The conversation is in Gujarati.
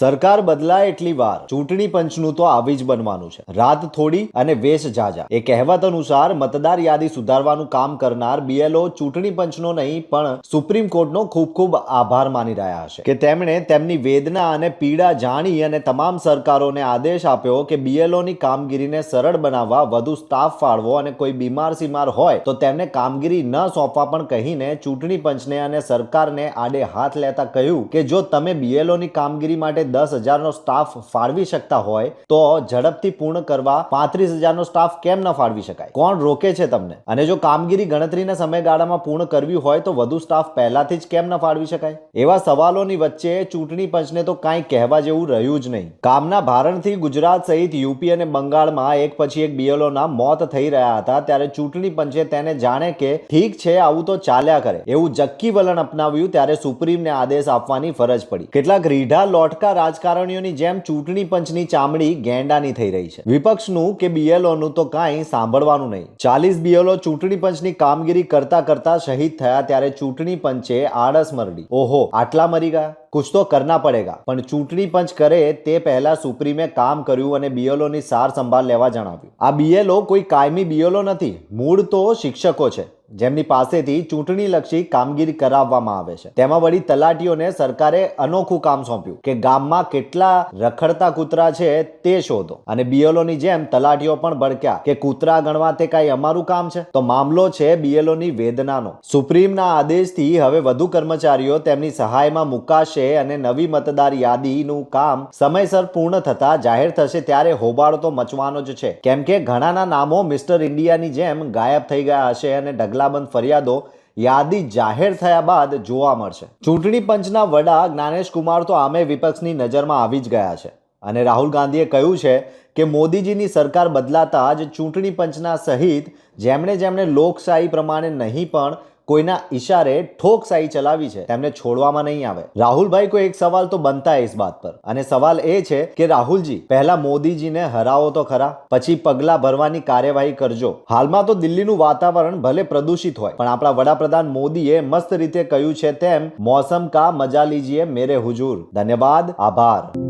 સરકાર બદલાય એટલી વાર. ચૂંટણી પંચનું તો આવી જ બનવાનું છે. રાત થોડી અને વેશ જાજા. એ કહેવત અનુસાર મતદાર યાદી સુધારવાનું કામ કરનાર બીએલઓ ચૂંટણી પંચનો નહીં, પણ સુપ્રીમ કોર્ટનો ખૂબ ખૂબ આભાર માની રહ્યા હશે કે તેમણે તેમની વેદના અને પીડા જાણી અને તમામ સરકારોને આદેશ આપ્યો કે બીએલઓની કામગીરીને સરળ બનાવવા વધુ સ્ટાફ ફાળવો અને કોઈ બીમાર સીમાર હોય તો તેમને કામગીરી ન સોંપવા પણ કહીને ચૂંટણી પંચને અને સરકારને આડે હાથ લેતા કહ્યું કે જો તમે બીએલઓની કામગીરી માટે દસ હજારનો સ્ટાફ ફાળવી શકતા હોય, તો ઝડપથી પૂર્ણ કરવા પાંત્રીસ હજારનો સ્ટાફ કેમ ન ફાળવી શકાય? કોણ રોકે છે તમને? અને જો કામગીરી ગણતરીના સમયગાળામાં પૂર્ણ કરવી હોય, તો વધુ સ્ટાફ પહેલાથી જ કેમ ન ફાળવી શકાય? એવા સવાલોની વચ્ચે ચૂંટણી પંચને તો કાંઈ કહેવા જેવું રહ્યું જ નહીં. કામના ભારણથી ગુજરાત સહિત યુપી અને બંગાળમાં એક પછી એક બીએલઓના મોત થઈ રહ્યા હતા, ત્યારે ચૂંટણી પંચે તેને જાણે કે ઠીક છે, આવું તો ચાલ્યા કરે. એવું જક્કી વલણ અપનાવ્યું, ત્યારે સુપ્રીમને આદેશ આપવાની ફરજ પડી. કેટલાક રીઢા લોટકા રાજકારણીઓની જેમ ચૂંટણી પંચની ચામડી ગેંડાની થઈ રહી છે. વિપક્ષનું કે બીએલઓનું તો કાંઈ સાંભળવાનું નહીં. ચાલીસ બીએલઓ ચૂંટણી પંચની કામગીરી કરતા કરતા શહીદ થયા ત્યારે ચૂંટણી પંચે આળસ મરડી. ઓહો, આટલા મરી ગયા? કુછ તો કરના પડેગા. પણ ચૂંટણી પંચ કરે તે પહેલા સુપ્રીમે કામ કર્યું અને બીએલઓ ની સાર સંભાળ લેવા જણાવ્યું. આ બીએલઓ કોઈ કાયમી બીએલઓ નથી. મૂળ તો શિક્ષકો છે. જેમની પાસેથી ચૂંટણીલક્ષી કામગીરી કરાવવામાં આવે છે. તેમાં વળી તલાટીઓને સરકારે અનોખું કામ સોંપ્યું કે ગામમાં કેટલા રખડતા કૂતરા છે તે શોધો. અને બીએલઓની જેમ તલાટીઓ પણ ભડક્યા કે કૂતરા ગણવા તે કાંઈ અમારું કામ છે? તો મામલો છે બીએલઓની વેદનાનો. સુપ્રીમના આદેશથી હવે વધુ કર્મચારીઓ તેમની સહાયમાં મુકાશે અને નવી મતદાર યાદીનું કામ સમયસર પૂર્ણ થતા જાહેર થશે ત્યારે હોબાળો તો મચવાનો જ છે. કેમ કે ઘણાના નામો મિસ્ટર ઇન્ડિયાની જેમ ગાયબ થઈ ગયા હશે અને ઢગલાબંધ ફરિયાદો યાદી જાહેર થયા બાદ જોવા મળશે. ચૂંટણી પંચના વડા જ્ઞાનેશ કુમાર તો આમે વિપક્ષની નજરમાં આવી જ ગયા છે. અને રાહુલ ગાંધીએ કહ્યું છે કે મોદીજીની સરકાર બદલાતા જ ચૂંટણી પંચના સહિત જેમણે જેમણે લોકશાહી પ્રમાણે નહીં પણ કોઈના ઈશારે ઠોકસાઈ ચલાવી છે, તેમને છોડવામાં નહીં આવે. રાહુલભાઈ કોઈ એક સવાલ તો બનતા ઇસ વાત પર. અને સવાલ એ છે કે, રાહુલજી, પહેલા મોદીજીને હરાવો તો ખરા? પછી પગલા ભરવાની કાર્યવાહી કરજો. હાલમાં તો દિલ્હીનું વાતાવરણ ભલે પ્રદૂષિત હોય, પણ આપણા વડાપ્રધાન મોદીએ મસ્ત રીતે કહ્યું છે તેમ, મોસમ કા મજા લીજીએ મેરે હુજુર. ધન્યવાદ, આભાર.